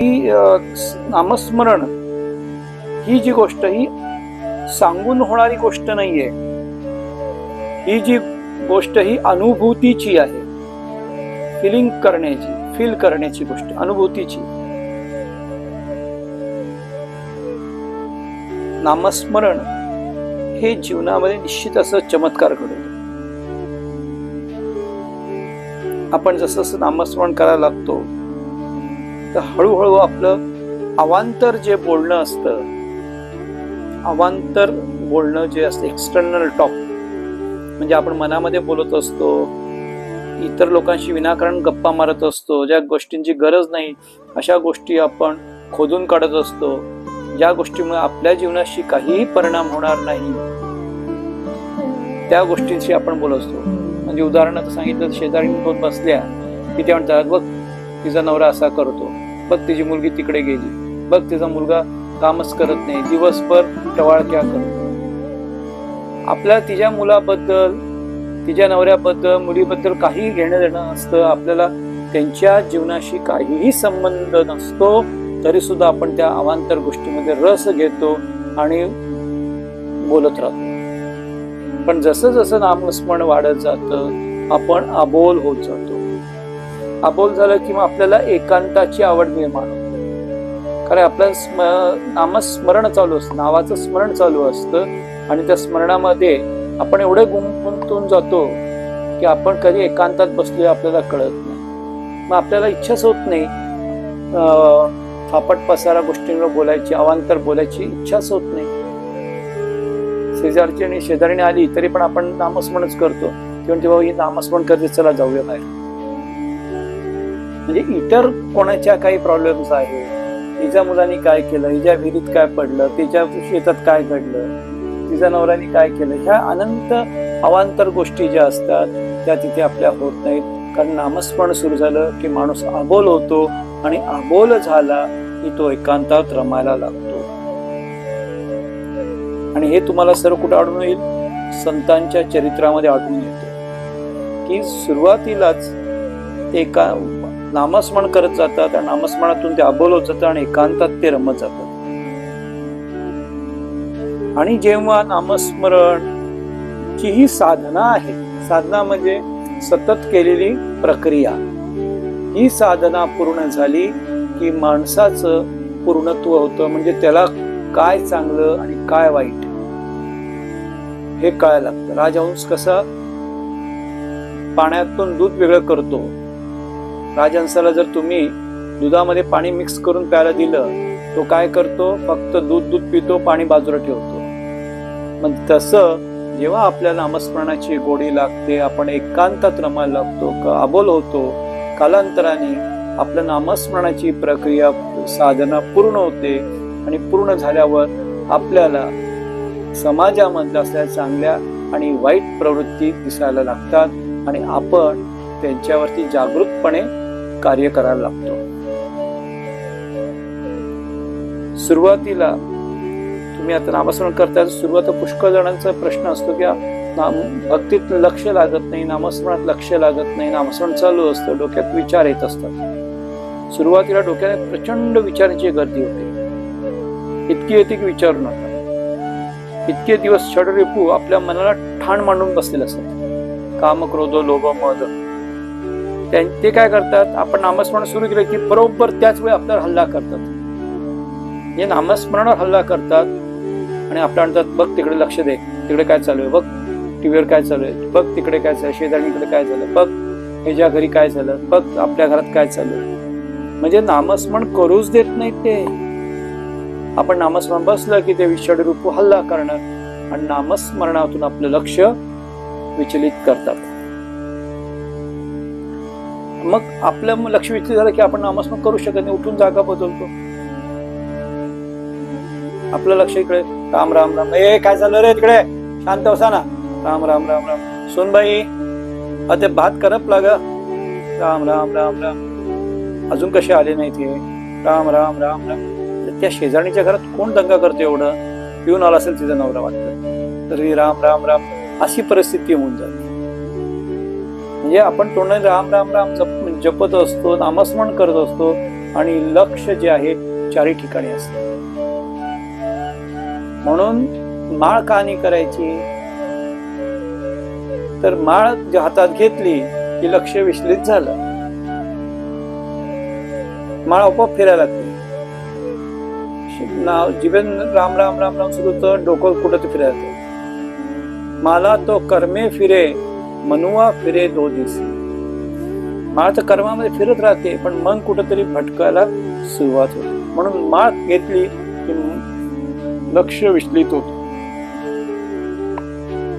ही नामस्मरण ही जी गोष्ट ही सांगून होणारी गोष्ट नाहीये. ही जी गोष्ट ही अनुभूतीची आहे. फिलिंग करण्याची फील करण्याची गोष्ट अनुभूतीची. नामस्मरण हे जीवनामध्ये निश्चित असं चमत्कार घडवत. आपण जसं जसं नामस्मरण करायला लागतो तर हळूहळू आपलं अवांतर जे बोलणं असतं अवांतर बोलणं जे असतं एक्सटर्नल टॉक म्हणजे आपण मनामध्ये बोलत असतो इतर लोकांशी विनाकारण गप्पा मारत असतो ज्या गोष्टींची गरज नाही अशा गोष्टी आपण खोदून काढत असतो ज्या गोष्टीमुळे आपल्या जीवनाशी काहीही परिणाम होणार नाही त्या गोष्टींशी आपण बोलत असतो. म्हणजे उदाहरणार्थ सांगितलं शेजारी बसल्या की त्या म्हणतात बघ तिचा नवरा असा करतो. बघ तिची मुलगी तिकडे गेली. बघ तिचा मुलगा कामच करत नाही. दिवसभर टवाळक्या करतो. आपल्या तिच्या मुलाबद्दल तिच्या नवऱ्याबद्दल मुलीबद्दल काही घेणं देणं असतं आपल्याला त्यांच्या जीवनाशी काहीही संबंध नसतो तरी सुद्धा आपण त्या अवांतर गोष्टीमध्ये रस घेतो आणि बोलत राहतो. पण जसं जसं नामस्मरण वाढत जातं आपण अबोल होत जातो. अबोल झालं किंवा आपल्याला एकांताची आवड निर्माण होते. कारण आपलं स्म नामस्मरण चालू असतं नावाचं स्मरण चालू असतं. आणि त्या स्मरणामध्ये आपण एवढे गुंतून जातो की आपण कधी एकांतात बसलोय आपल्याला कळत नाही. मग आपल्याला इच्छाच होत नाही. फापट पसारा गोष्टींवर बोलायची अवांतर बोलायची इच्छाच होत नाही. शेजारची आणि शेजारीने आली तरी पण आपण नामस्मरणच करतो. किंवा म्हणते बाबा ही नामस्मरण करते चला जाऊया बाहेर. म्हणजे इतर कोणाच्या काही प्रॉब्लेम्स आहे तिच्या मुलांनी काय केलं? हिच्या विहिरीत काय पडलं? तिच्या शेतात काय घडलं? तिच्या नवऱ्याने काय केलं? ह्या अनंत अवांतर गोष्टी ज्या असतात त्या तिथे आपल्या होत नाहीत. कारण नामस्मरण सुरू झालं की माणूस अबोल होतो आणि अबोल झाला की तो एकांतात रमायला लागतो. आणि हे तुम्हाला सर्व कुठं आढळून येईल? संतांच्या चरित्रामध्ये आढळून येतो. की सुरुवातीलाच एका नामस्मरण करत जातात त्या नामस्मरणातून ते अबोल होत जातात आणि एकांतात ते रमत जातात. आणि जेव्हा नामस्मरण ची ही साधना आहे साधना म्हणजे सतत केलेली प्रक्रिया. ही साधना पूर्ण झाली की माणसाचं पूर्णत्व होतं म्हणजे त्याला काय चांगलं आणि काय वाईट हे कळायला लागतं. राजहंस कसा पाण्यातून दूध वेगळं करतो राजहंसाला जर तुम्ही दुधामध्ये पाणी मिक्स करून प्यायला दिलं तो काय करतो? फक्त दूध दूध पितो पाणी बाजूला ठेवतो. मग तसं जेव्हा आपल्या नामस्मरणाची गोडी लागते आपण एकांतात रमायला लागतो का अबोल होतो कालांतराने आपल्या नामस्मरणाची प्रक्रिया साधना पूर्ण होते आणि पूर्ण झाल्यावर आपल्याला समाजामधल्या असल्या चांगल्या आणि वाईट प्रवृत्ती दिसायला लागतात आणि आपण त्यांच्यावरती जागृतपणे कार्य करायला लागतो. सुरुवातीला तुम्ही आता नामस्मरण करता सुरुवात पुष्कळ जणांचा प्रश्न असतो की नाम भक्तीत लक्ष लागत नाही नामस्मरणात लक्ष लागत नाही नामस्मरण चालू असतं डोक्यात विचार येत असतात. सुरुवातीला डोक्यात प्रचंड विचारांची गर्दी होते. इतकी येते की विचारू नका. इतके दिवस षडरिपू आपल्या मनाला ठाण मांडून बसलेले असतात. काम क्रोध लोभ मद ते काय करतात? आपण नामस्मरण सुरू केलं की बरोबर त्याच वेळी आपल्यावर हल्ला करतात. हे नामस्मरणावर हल्ला करतात आणि आपल्या म्हणतात बघ तिकडे लक्ष दे. तिकडे काय चालू आहे? बघ टीव्हीवर काय चालू आहे? बघ तिकडे काय चालू आहे? शेजारीकडे काय झालं बघ ह्याच्या घरी काय झालं? बघ आपल्या घरात काय चालू आहे? म्हणजे नामस्मरण करूच देत नाहीत ते. आपण नामस्मरण बसलं की ते विषाणू रूप हल्ला करणार आणि नामस्मरणातून आपलं लक्ष विचलित करतात. मग आपलं मग लक्ष विचलित झालं की आपण नामस्मरण करू शकत नाही उठून जागा बदलतो. आपलं लक्ष इकडे. राम राम राम. ए काय चाललं रे तिकडे? शांत बसा ना. राम राम राम राम. सोनबाई अ ते भात करपला ग राम राम राम राम. अजून कसे आले नाही ते? राम राम राम राम. त्या शेजारणीच्या घरात कोण दंगा करतो एवढं? पिऊन आला असेल तिचा नवरा वाटतं. तरी राम राम राम. अशी परिस्थिती होऊन जाते. म्हणजे आपण तोंडाने राम राम राम जप जपत असतो नामस्मरण करत असतो आणि लक्ष जे आहे चारी ठिकाणी असत. म्हणून माळ का नाही करायची? तर माळ जी हातात घेतली की लक्ष विचलित झालं. माळ आपोआप फिरायला लागते नाव जीवन राम राम राम राम सुरू तर डोकं कुठं फिरायला मला तो कर्मे फिरे मनुवा फिरे दो दिवशी माळ तर कर्मामध्ये फिरत राहते पण मन कुठंतरी भटकायला सुरुवात होते. म्हणून माळ घेतली की लक्ष विचलित होत.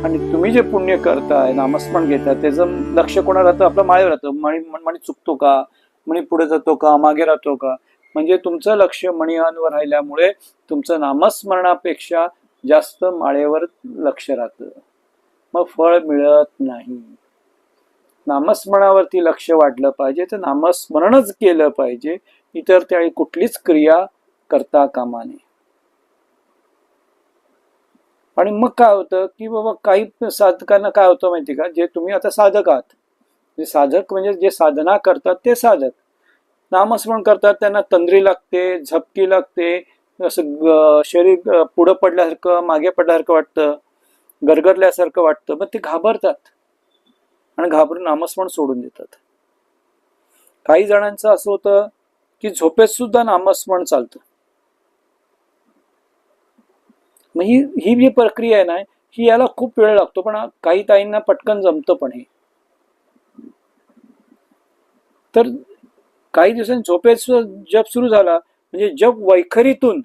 आणि तुम्ही जे पुण्य करताय नामस्मरण घेताय त्याचं लक्ष कोणाला राहतं आपलं माळेवर राहतं. मणी मणी चुकतो का? मणी पुढे जातो का? मागे राहतो का? म्हणजे तुमचं लक्ष मणियांवर राहिल्यामुळे तुमचं नामस्मरणापेक्षा जास्त माळेवर लक्ष राहतं. मग फळ मिळत नाही. नामस्मरणावरती लक्ष वाढलं पाहिजे. तर नामस्मरणच केलं पाहिजे. इतर त्यावेळी कुठलीच क्रिया करता कामा नये. आणि मग काय होतं की बाबा काही साधकांना काय होतं माहिती का? जे तुम्ही आता साधक आहात. जे साधक म्हणजे जे साधना करतात ते साधक. नामस्मरण करतात त्यांना तंद्री लागते झपकी लागते असं शरीर पुढं पडल्यासारखं मागे पडल्यासारखं वाटतं. गरगरल्यासारखं वाटतं मग ते घाबरतात. आणि घाबरून नामस्मरण सोडून देतात. काही जणांचं असं होतं की झोपेत सुद्धा नामस्मरण चालतं. मग ही ही जी प्रक्रिया आहे ना ही याला खूप वेळ लागतो पण काही ताईंना पटकन जमतं पण हे. तर काही दिवसांनी झोपेत जप सुरू झाला म्हणजे जप वैखरीतून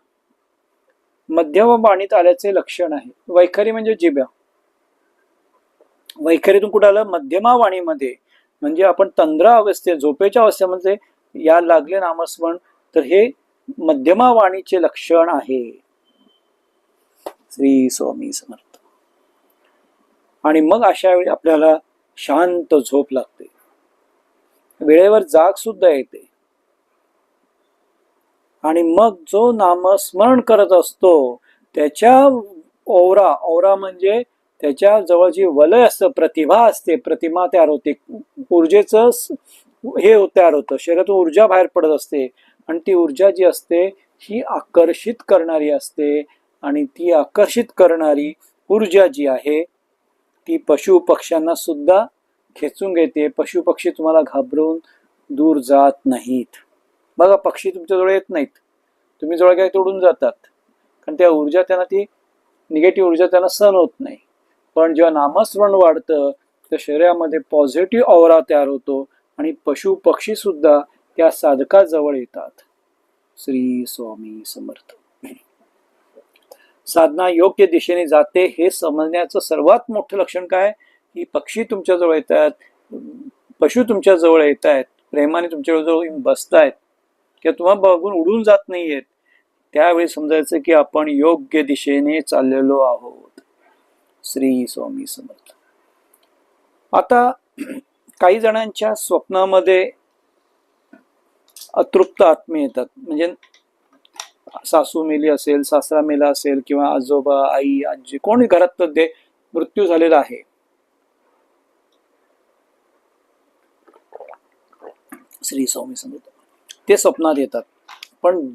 मध्यम वाणीत आल्याचे लक्षण आहे. वैखरी म्हणजे जिभ्या. वैखरीतून कुठं आलं? मध्यमा वाणीमध्ये. म्हणजे आपण तंद्रा अवस्थेत झोपेच्या अवस्थेमध्ये या लागले नामस्मरण तर हे मध्यमा वाणीचे लक्षण आहे. श्री स्वामी समर्थ. आणि मग अशा वेळी आपल्याला शांत झोप लागते. वेळेवर जाग सुद्धा येते. आणि मग जो नामस्मरण करत असतो त्याच्या ओरा ओरा म्हणजे त्याच्याजवळ जी वलय असतं प्रतिभा असते प्रतिमा तयार होते ऊर्जेचं हे तयार होतं शरीरातून ऊर्जा बाहेर पडत असते आणि ती ऊर्जा जी असते ही आकर्षित करणारी असते आणि ती आकर्षित करणारी ऊर्जा जी आहे ती पशु पक्ष्यांना सुद्धा खेचून घेते. पशु पक्षी तुम्हाला घाबरून दूर जात नाहीत. बघा पक्षी तुमच्याजवळ येत नाहीत. तुम्ही जवळ काय तोडून जातात. कारण त्या ऊर्जा त्यांना ती निगेटिव्ह ऊर्जा त्यांना सहन होत नाही. पण जेव्हा नामस्मरण वाढतं तर शरीरामध्ये पॉझिटिव्ह ऑवरा तयार होतो आणि पशु पक्षी सुद्धा त्या साधकाजवळ येतात. श्री स्वामी समर्थ. साधना योग्य दिशेने जाते हे समजण्याचं सर्वात मोठं लक्षण काय? की पक्षी तुमच्याजवळ येत आहेत पशु तुमच्याजवळ येत आहेत प्रेमाने तुमच्याजवळ बसत येऊन बसतायत. किंवा तुम्हाला बघून उडून जात नाहीयेत. त्यावेळी समजायचं की आपण योग्य दिशेने चाललेलो आहोत. श्री स्वामी समर्थ. आता काही जणांच्या स्वप्नामध्ये अतृप्त आत्मे येतात. म्हणजे सासू मेली असेल सासरा मेला असेल किंवा आजोबा आई आजी कोणी घरात ते मृत्यू झालेला आहे. श्री स्वामी समर्थ. ते स्वप्नात येतात. पण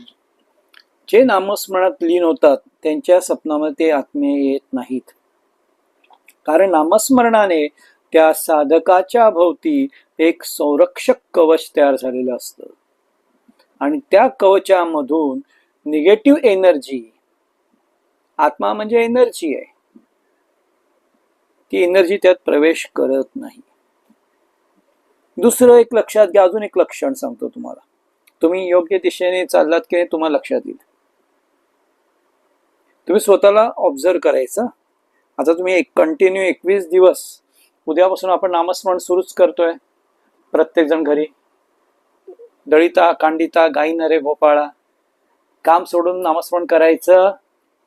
जे नामस्मरणात लीन होतात त्यांच्या स्वप्नामध्ये ते आत्मे येत नाहीत. कारण नामस्मरणाने त्या साधकाच्या भोवती एक संरक्षक कवच तयार झालेलं असतं. आणि त्या कवचामधून निगेटिव्ह एनर्जी आत्मा म्हणजे एनर्जी आहे. ती एनर्जी त्यात प्रवेश करत नाही. दुसरं एक लक्षात घ्या अजून एक लक्षण सांगतो तुम्हाला. तुम्ही योग्य दिशेने चाललात की तुम्हाला लक्षात येईल. तुम्ही स्वतःला ऑब्झर्व करायचं. आता तुम्ही एक कंटिन्यू एकवीस दिवस उद्यापासून आपण नामस्मरण सुरूच करतोय. प्रत्येकजण घरी. दळिता कांडिता गाई नरे भोपाळा. काम सोडून नामस्मरण करायचं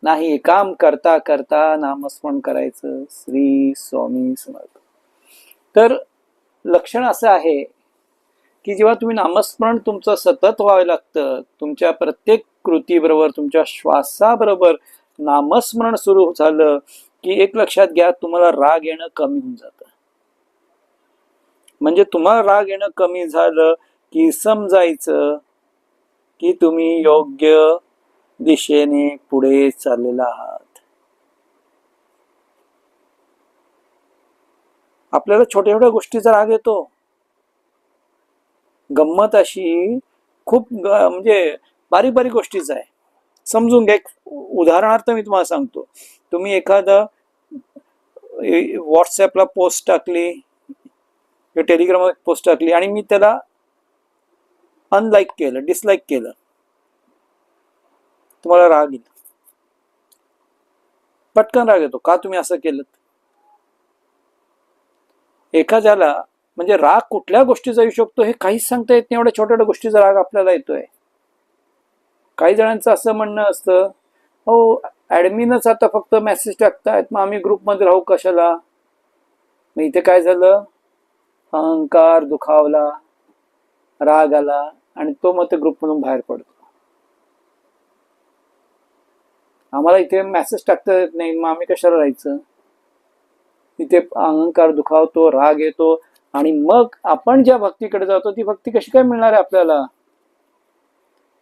नाही काम करता करता नामस्मरण करायचं. श्री स्वामी समर्थ. तर लक्षण असं आहे की जेव्हा तुम्ही नामस्मरण तुमचं सतत व्हावं लागतं तुमच्या प्रत्येक कृतीबरोबर तुमच्या श्वासाबरोबर नामस्मरण सुरू झालं की एक लक्षात घ्या तुम्हाला राग येणं कमी होऊन जातं. म्हणजे तुम्हाला राग येणं कमी झालं की समजायचं की तुम्ही योग्य दिशेने पुढे चाललेला आहात. आपल्याला छोट्या छोट्या गोष्टीचा राग येतो. गंमत अशी खूप म्हणजे बारीक बारीक गोष्टीच आहे. समजून घ्या एक उदाहरणार्थ मी तुम्हाला सांगतो. तुम्ही एखादं व्हॉट्सॲपला पोस्ट टाकली किंवा टेलिग्रामवर पोस्ट टाकली आणि मी त्याला अनलाईक केलं डिसलाईक केलं. तुम्हाला राग येईल. पटकन राग येतो. का तुम्ही असं केलं एखाद्याला म्हणजे राग कुठल्या गोष्टीचा येऊ शकतो हे काहीच सांगता येत नाही. एवढ्या छोट्या छोट्या गोष्टीचा राग आपल्याला येतोय. काही जणांचं असं म्हणणं असतं हो ऍडमिनच आता फक्त मेसेज टाकतायत मग आम्ही ग्रुपमध्ये राहू कशाला? मग इथे काय झालं? अहंकार दुखावला राग आला आणि तो मग ते ग्रुपमधून बाहेर पडतो. आम्हाला इथे मेसेज टाकता येत नाही मग आम्ही कशाला राहायचं? इथे अहंकार दुखावतो राग येतो. आणि मग आपण ज्या भक्तीकडे जातो ती भक्ती कशी काय मिळणार आहे आपल्याला?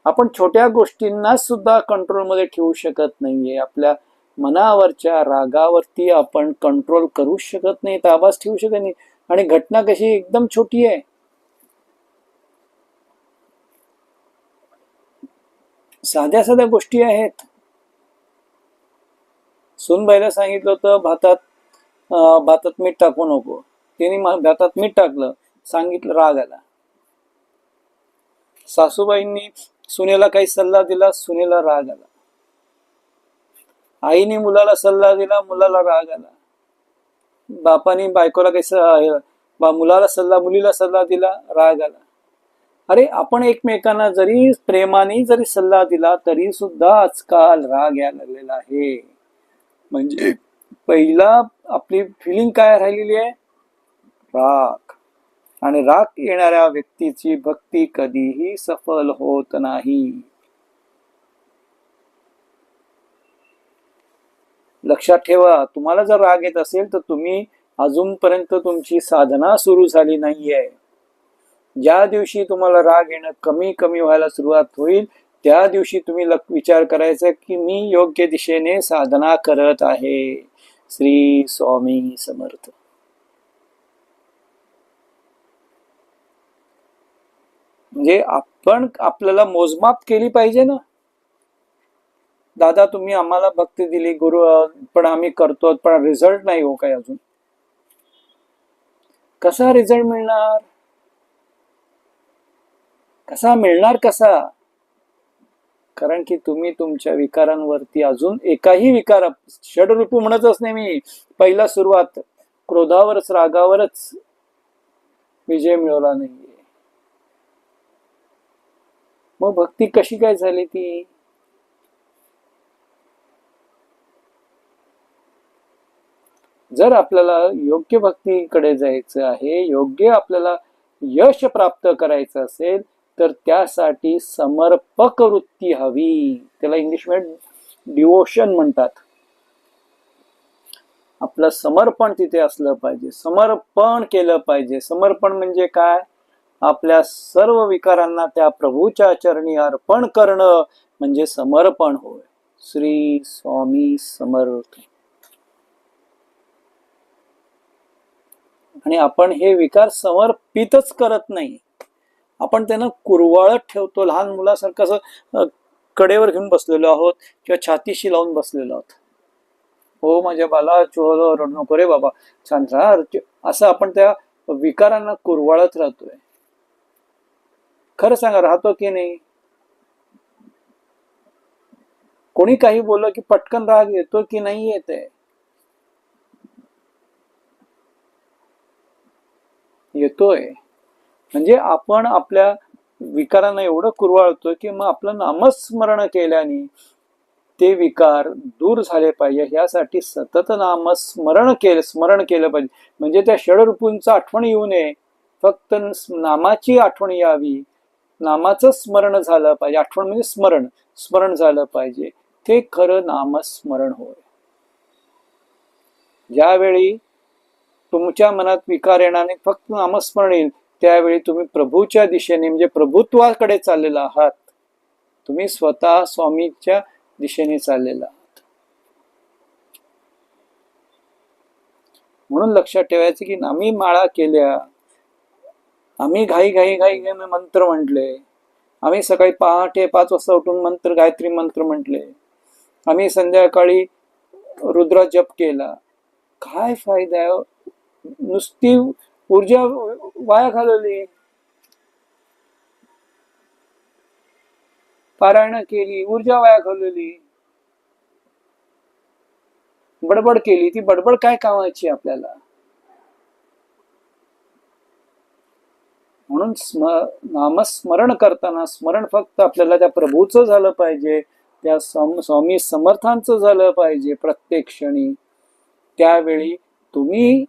आपण छोट्या गोष्टींना सुद्धा कंट्रोलमध्ये ठेवू शकत नाहीये. आपल्या मनावरच्या रागावरती आपण कंट्रोल करू शकत नाही ताबास ठेवू शकत नाही. आणि घटना कशी एकदम छोटी आहे. साध्या साध्या गोष्टी आहेत. सुनबाईला सांगितलं होतं भातात भातात मीठ टाकू नको. त्याने दातात मीठ टाकलं सांगितलं राग आला सासूबाईंनी सुनेला काही सल्ला दिला सुनेला राग आला. आईने मुलाला सल्ला दिला मुलाला राग आला. बापाने बायकोला काही बा- मुलाला सल्ला मुलीला सल्ला दिला राग आला. अरे आपण एकमेकांना जरी प्रेमाने जरी सल्ला दिला तरी सुद्धा आजकाल राग यायला लागलेला आहे. म्हणजे पहिला आपली फिलिंग काय राहिलेली आहे? राख. आणि राग येणाऱ्या व्यक्तीची भक्ती कधीही सफल होत नाही. लक्षात ठेवा तुम्हाला जर राग येत असेल तर तुम्ही अजूनपर्यंत तुमची साधना सुरू झाली नाहीये. ज्या दिवशी तुम्हाला राग येणं कमी कमी व्हायला सुरुवात होईल त्या दिवशी तुम्ही लक- विचार करायचा की मी योग्य दिशेने साधना करत आहे. श्री स्वामी समर्थ. म्हणजे आपण आपल्याला मोजमाप केली पाहिजे ना. दादा तुम्ही आम्हाला भक्ती दिली गुरु पण आम्ही करतो पण रिझल्ट नाही हो काय अजून. कसा रिझल्ट मिळणार? कसा मिळणार कसा? कारण की तुम्ही तुमच्या विकारांवरती अजून एकाही विकार षडरूपू म्हणतच नाही मी. पहिला सुरुवात क्रोधावरच रागावरच विजय मिळवला नाहीये. मग भक्ती कशी काय झाली ती? जर आपल्याला योग्य भक्तीकडे जायचं आहे योग्य आपल्याला यश प्राप्त करायचं असेल तर त्यासाठी समर्पक वृत्ती हवी. त्याला इंग्लिशमध्ये डिवोशन म्हणतात. आपलं समर्पण तिथे असलं पाहिजे. समर्पण केलं पाहिजे. समर्पण म्हणजे काय? आपल्या सर्व विकारांना त्या प्रभूच्या चरणी अर्पण करणं म्हणजे समर्पण होय. श्री स्वामी समर्थ. आणि आपण हे विकार समर्पितच करत नाही. आपण त्यांना कुरवाळत ठेवतो. लहान मुलासारखं असं कडेवर घेऊन बसलेलो आहोत किंवा छातीशी लावून बसलेलो आहोत. हो माझ्या बाला चोहलो रडू नको रे बाबा. छान राहा असं आपण त्या विकारांना कुरवाळत राहतोय. खरं सांगा राहतो की नाही? कोणी काही बोललं की पटकन राग येतो की नाही येत आहे येतोय. म्हणजे आपण आपल्या विकारांना एवढं कुरवाळतोय की मग आपलं नामस्मरण केल्याने ते विकार दूर झाले पाहिजे. ह्यासाठी सतत नामस्मरण केलं स्मरण केलं पाहिजे. म्हणजे त्या षडरूपूंचा आठवण येऊ नये. फक्त नामाची आठवण यावी. नामाचं स्मरण झालं पाहिजे. आठवण म्हणजे स्मरण. स्मरण झालं पाहिजे. ते खरं नामस्मरण होय. ज्यावेळी तुमच्या मनात विकार येणार नाही फक्त नामस्मरण येईल त्यावेळी तुम्ही प्रभूच्या दिशेने म्हणजे प्रभुत्वाकडे चाललेला आहात. तुम्ही स्वतः स्वामीच्या दिशेने चाललेला आहात. म्हणून लक्षात ठेवायचं की नामी माळा केल्या आम्ही घाई घाई घाई घाई मंत्र म्हटले. आम्ही सकाळी पहाटे पाच वाजता उठून मंत्र गायत्री मंत्र म्हटले. आम्ही संध्याकाळी रुद्रा जप केला. काय फायदा आहे हो? नुसती ऊर्जा वाया घालवली. पारायण केली ऊर्जा वाया घालवली. बडबड केली. ती बडबड काय कामाची आपल्याला? म्हणून स्म नामस्मरण करताना स्मरण फक्त आपल्याला त्या प्रभूचं झालं पाहिजे त्या सम स्वामी समर्थांचं झालं पाहिजे प्रत्येक क्षणी. त्यावेळी तुम्ही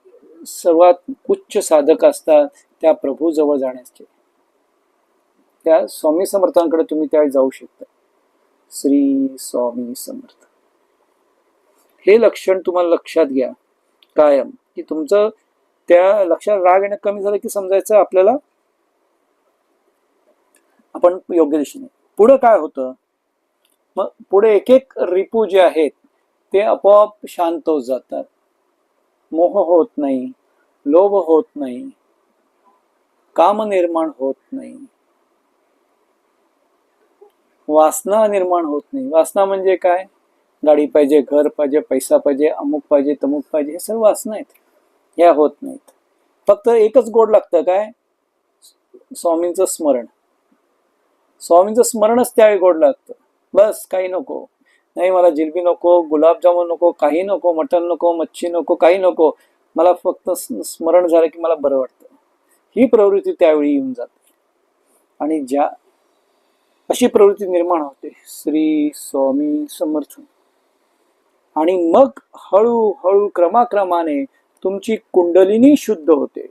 सर्वात उच्च साधक असतात त्या प्रभू जवळ जाण्याचे. त्या स्वामी समर्थांकडे तुम्ही त्यावेळी जाऊ शकता. श्री स्वामी समर्थ. हे लक्षण तुम्हाला लक्षात घ्या. कायम. की तुमचं त्या लक्षात राग येणं कमी झालं की समजायचं आपल्याला? आपण योग्य दिशेने. पुढे काय होतं? मग पुढे एक एक रिपू जे आहेत ते आपोआप शांत होत जातात. मोह होत नाही लोभ होत नाही काम निर्माण होत नाही. वासना निर्माण होत नाही. वासना म्हणजे काय? गाडी पाहिजे घर पाहिजे पैसा पाहिजे अमुक पाहिजे तमुक पाहिजे हे सर्व वासना आहेत. या होत नाहीत. फक्त एकच गोड लागतं काय? स्वामींचं स्मरण. स्वामींचं स्मरणच त्यावेळी गोड लागतं बस काही नको. नाही मला जिलबी नको गुलाबजामुन नको काही नको मटण नको मच्छी नको काही नको. मला फक्त स्मरण झालं की मला बरं वाटतं. ही प्रवृत्ती त्यावेळी येऊन जाते. आणि ज्या अशी प्रवृत्ती निर्माण होते श्री स्वामी समर्थ. आणि मग हळूहळू क्रमाक्रमाने तुमची कुंडलिनी शुद्ध होते.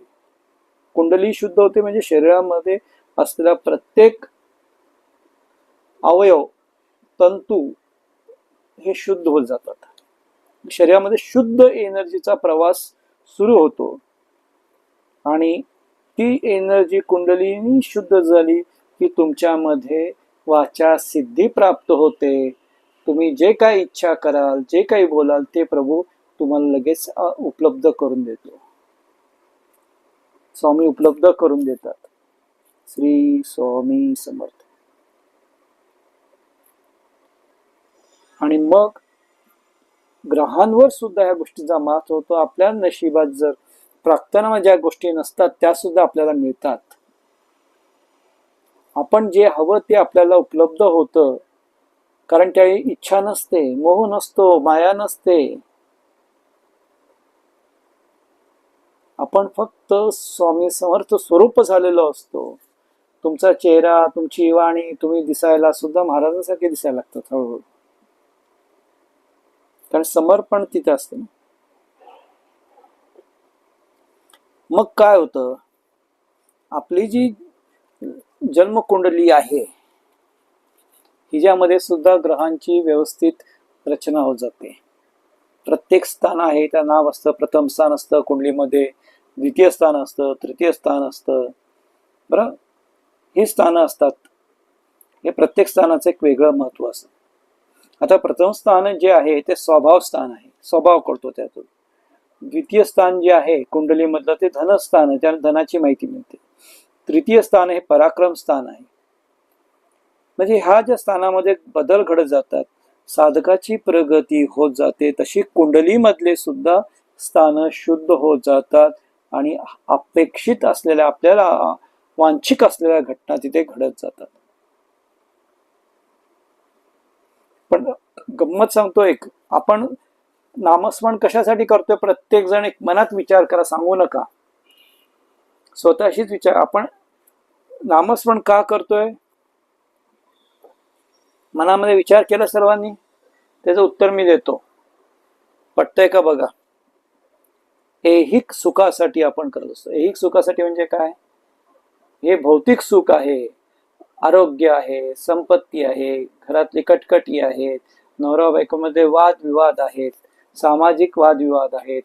कुंडली शुद्ध होते म्हणजे शरीरामध्ये असलेला प्रत्येक अवयव तंतू हे शुद्ध होत जातात. शरीरामध्ये शुद्ध एनर्जीचा प्रवास सुरू होतो. आणि ती एनर्जी कुंडलीनी शुद्ध झाली की तुमच्यामध्ये वाचा सिद्धी प्राप्त होते. तुम्ही जे काही इच्छा कराल जे काही बोलाल ते प्रभू तुम्हाला लगेच उपलब्ध करून देतो. स्वामी उपलब्ध करून देतात. श्री स्वामी समर्थ. आणि मग ग्रहांवर सुद्धा ह्या गोष्टीचा मात होतो. आपल्या नशिबात जर प्रार्थना ज्या गोष्टी नसतात त्या सुद्धा आपल्याला मिळतात. आपण जे हवं ते आपल्याला उपलब्ध होतं. कारण त्यावेळी इच्छा नसते मोह नसतो माया नसते. आपण फक्त स्वामी समर्थ स्वरूप झालेलो असतो. तुमचा चेहरा तुमची वाणी तुम्ही दिसायला सुद्धा महाराजांसारखे दिसायला लागतात हळूहळू. कारण समर्पण तिथे असतं ना. मग काय होतं? आपली जी जन्मकुंडली आहे हिच्यामध्ये सुद्धा ग्रहांची व्यवस्थित रचना होत जाते. प्रत्येक स्थान आहे त्या नाव असतं प्रथम स्थान असतं कुंडलीमध्ये द्वितीय स्थान असतं तृतीय स्थान असतं. बरं? ही स्थानं असतात. हे प्रत्येक स्थानाचं एक वेगळं महत्त्व असतं. आता प्रथम स्थान जे आहे ते स्वभाव स्थान आहे. स्वभाव करतो त्यातून. द्वितीय स्थान जे आहे कुंडलीमधलं ते धनस्थान आहे त्याला धनाची माहिती मिळते. तृतीय स्थान हे पराक्रम स्थान आहे. म्हणजे ह्या ज्या स्थानामध्ये बदल घडत जातात साधकाची प्रगती होत जाते तशी कुंडलीमधले सुद्धा स्थान शुद्ध होत जातात आणि अपेक्षित असलेल्या आपल्याला वांछिक असलेल्या घटना तिथे घडत जातात. पण गंमत सांगतो एक आपण नामस्मरण कशासाठी करतोय प्रत्येक जण एक मनात विचार करा सांगू नका. स्वतःशीच विचार आपण नामस्मरण का करतोय? मनामध्ये विचार केला सर्वांनी? त्याचं उत्तर मी देतो. पटतंय का बघा? ऐहिक सुखासाठी आपण करत असतो. ऐहिक सुखासाठी म्हणजे काय? हे भौतिक सुख आहे. आरोग्य आहे संपत्ती आहे घरातली कटकटी आहेत नवरा बायकोमध्ये वादविवाद आहेत सामाजिक वादविवाद आहेत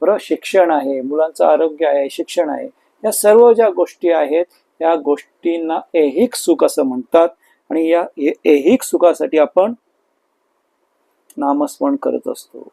बरोबर शिक्षण आहे मुलांचं आरोग्य आहे शिक्षण आहे. या सर्व ज्या गोष्टी आहेत या गोष्टींना ऐहिक सुख असं म्हणतात आणि या ए- ऐहिक सुखासाठी आपण नामस्मरण करत असतो.